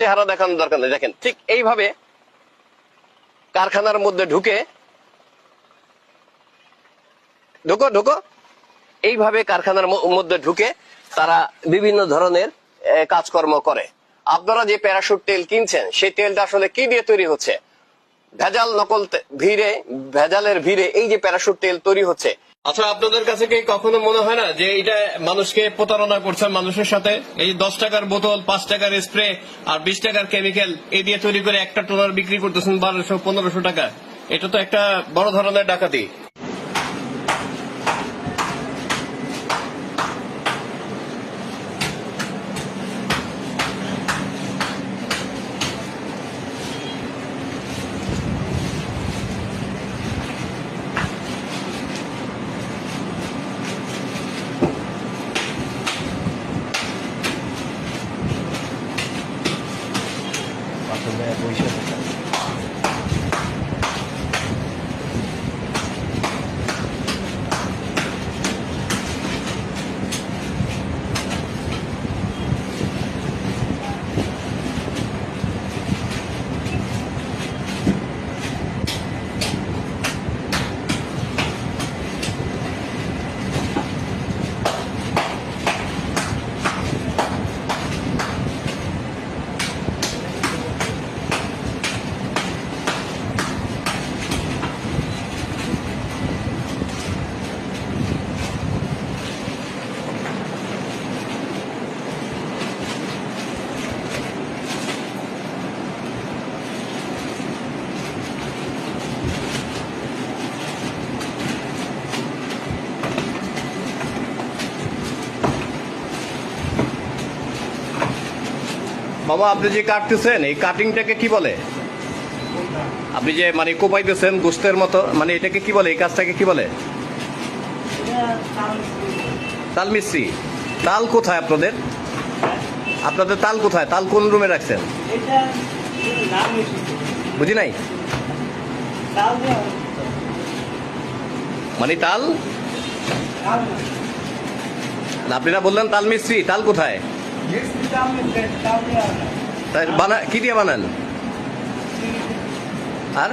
চেহারা দেখানোর দরকার নেই। দেখেন, ঠিক এইভাবে কারখানার মধ্যে ঢুকে ঢুকো ঢুকো। এইভাবে কারখানার মধ্যে ঢুকে তারা বিভিন্ন ধরনের কাজকর্ম করে। আপনারা যে প্যারাসুট তেল কিনছেন, সেই তেলটা আসলে কি দিয়ে তৈরি হচ্ছে? ভেজাল নকল ভিড়ে, ভেজালের ভিড়ে এই যে প্যারাশুট তেল তৈরি হচ্ছে। আচ্ছা আপনাদের কাছে কি কখনো মনে হয় না যে এটা মানুষকে প্রতারণা করছে মানুষের সাথে? এই দশ টাকার বোতল, পাঁচ টাকার স্প্রে আর বিশ টাকার কেমিক্যাল এই দিয়ে তৈরি করে একটা টোনার বিক্রি করতেছেন বারোশো, পনেরোশো টাকা। এটা তো একটা বড় ধরনের ডাকাতি। বাবা, আপনি যে কাটতেছেন, এই কাটিংটাকে কি বলে? আপনি যে মানে কোপাইতেছেন গোস্তের মতো মানে এটাকে কি বলে? এই কাজটাকে কি বলে? তাল মিস্ত্রি তাল কোথায় আপনাদের? আপনাদের তাল কোথায়? তাল কোন রুমে রাখছেন? বুঝি নাই? মানে তাল? তাও আপনি না বললেন তাল মিস্ত্রি তাল কোথায়? তাই বানা কি দিয়ে বানান আর?